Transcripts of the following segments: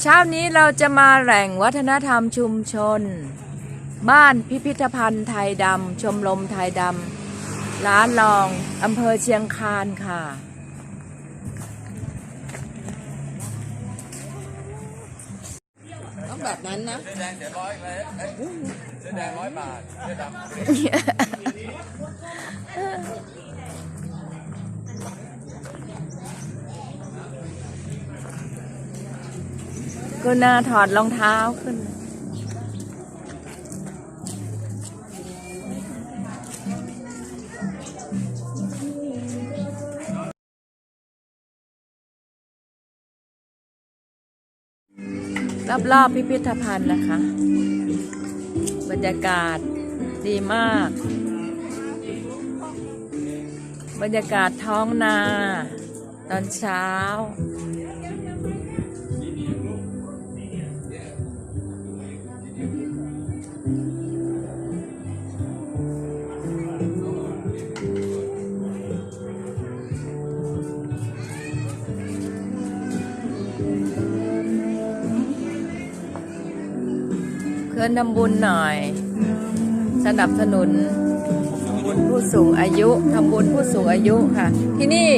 เช้านี้เราจะมาแหล่งวัฒนธรรมชุมชน บ้านพิพิธภัณฑ์ไทยดำชมรมไทยดำร้านรองอำเภอเชียงคานค่ะ ต้องแบบนั้นนะแดงเดี๋ยวร้อยเลยเอ้ยเสื้อแดงร้อยบาทเสื้อดำ ก็น่าถอดรองเท้าขึ้น รอบๆพิพิธภัณฑ์นะคะ บรรยากาศดีมาก บรรยากาศท้องนา ตอนเช้า เพื่อนทำบุญหน่อย สนับสนุนบุญผู้สูงอายุทำบุญผู้สูงอายุค่ะ ที่นี่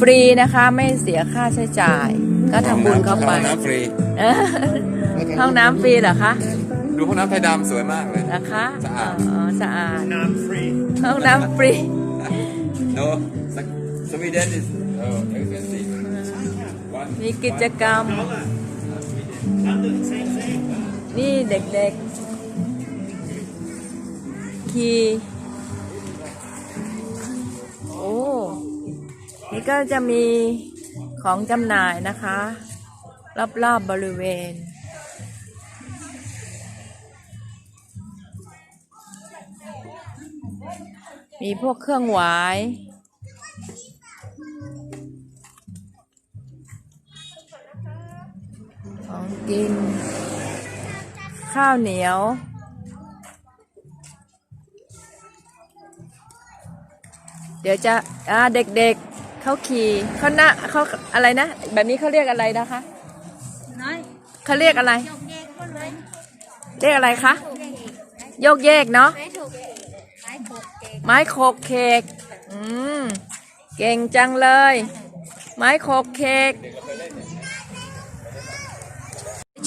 ฟรีนะคะไม่เสียค่าใช้จ่าย ก็ทำบุญเข้าไปห้องน้ำฟรีเออห้องน้ำฟรีเหรอคะดูห้องน้ำไทยดำสวยมากเลย นะคะสะอาด อ๋อสะอาดน้ำฟรีห้องน้ำฟรี no Sweden is oh expensive one มีกิจกรรม นี่เด็กๆ ขี่โอ้ นี่ก็จะมีของจำหน่ายนะคะ รอบๆบบริเวณ มีพวกเครื่องหวายของกิน ข้าวเหนียว เดี๋ยวจะอ่าเด็กๆเขาขี่เขาหน้าเขาอะไรนะ แบบนี้เขาเรียกอะไรนะคะน้อยเขาเรียกอะไรยกเยกก็เลยเรียกอะไรคะโยกเยกเนาะไม่ถูกไม่ถูกเกงไม้โขกเคกอืมเก่งจังเลย ไม้โขกเคก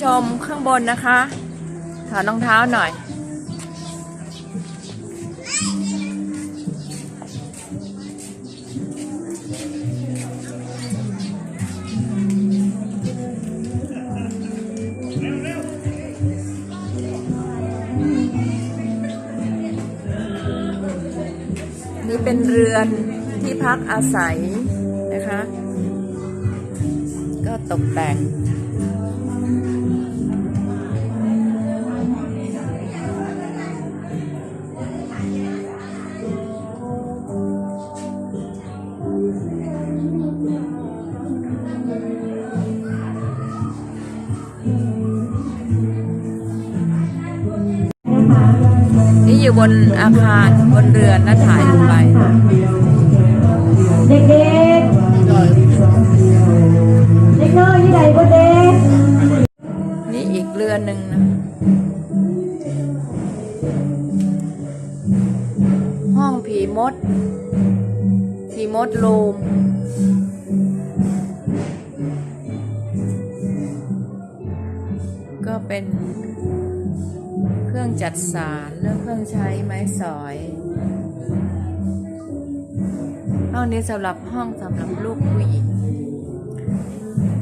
ชมข้างบนนะคะ ถอดรองเท้าหน่อย นี่เป็นเรือนที่พักอาศัยนะคะ ก็ตกแต่ง อยู่บนอาคารบนเรือนนะถ่ายลงไป เด็กๆ เด็กน้อยที่ไหนบ่เด็ก นี่อีกเรือนหนึ่งนะ ห้องผีมดผีมดรูม ดสารเรื่องเครื่องใช้ไม้สอยห้องนี้สำหรับห้องสำหรับลูกผู้หญิง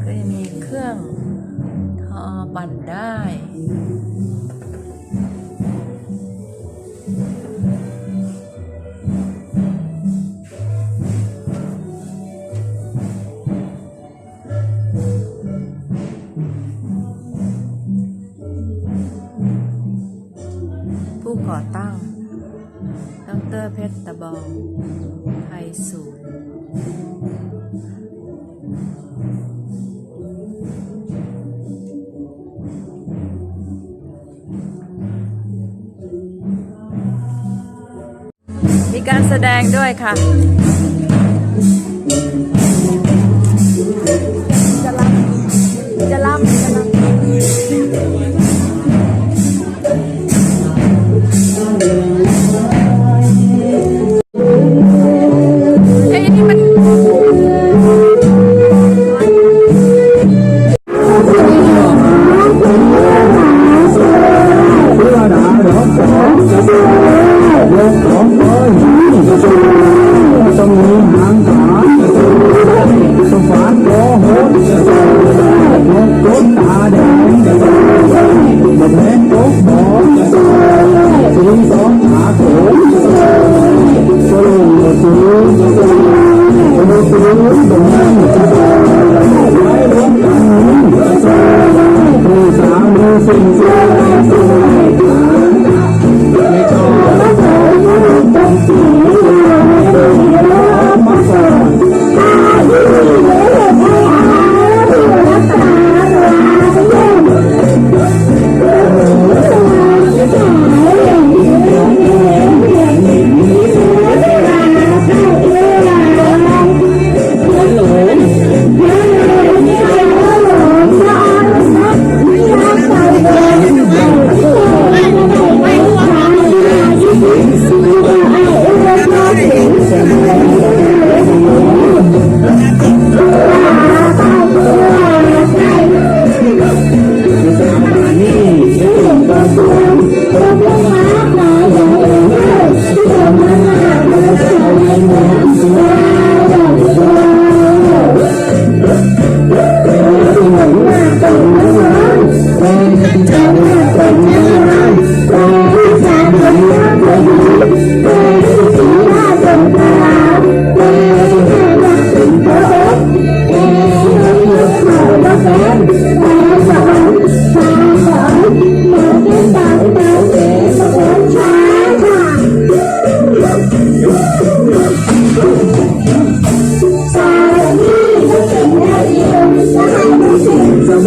ก็จะมีเครื่องทอปั่นได้ ก่อตั้ง ดรเพชรตะบอง ไทยสูนมีการแสดงด้วยค่ะ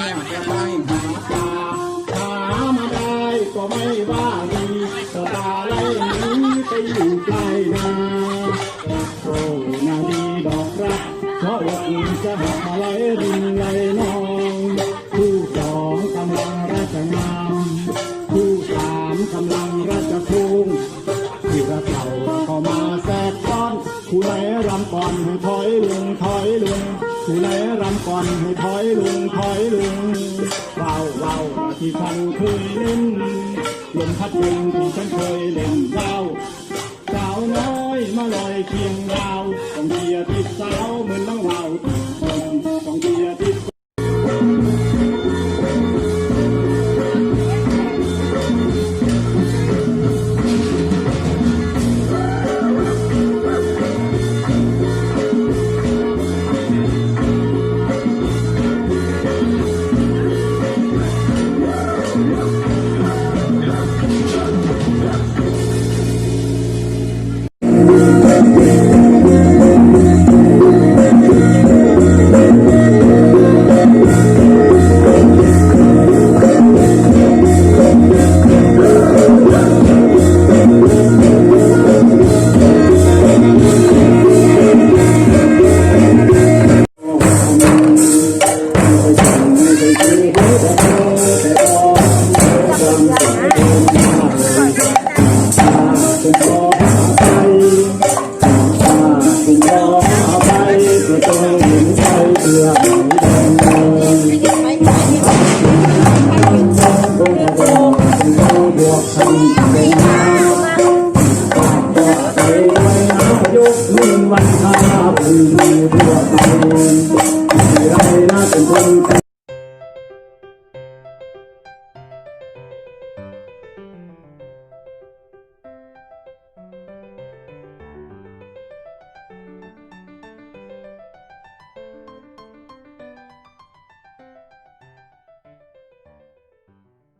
รักอะเนื้อจะไปหาปลาหามาได้ก็ไม่ว่าดีสตาไหลหนีไปอยู่ใกล้นาโอ้นาดีดอกรักเพราะว่าอุ่นจะหักมาไหลรินไหลนองคู่สองกำลังราชงามคู่สามกำลังราชคุงที่กระเต่าเข้ามาแทรกซ้อนคู่ไหนรำก่อนให้ถอยลงถอยลง คู่ไหนรำก่อนให้ถอยลุงถอยลุงเบาเบาที่ฉันเคยเล่นลมพัดเย็นที่ฉันเคยเล่นเบาสาวน้อยมาลอยเคียงดาวต้องเชียร์ติดสาวเหมือนน้องเรา Hallelujah.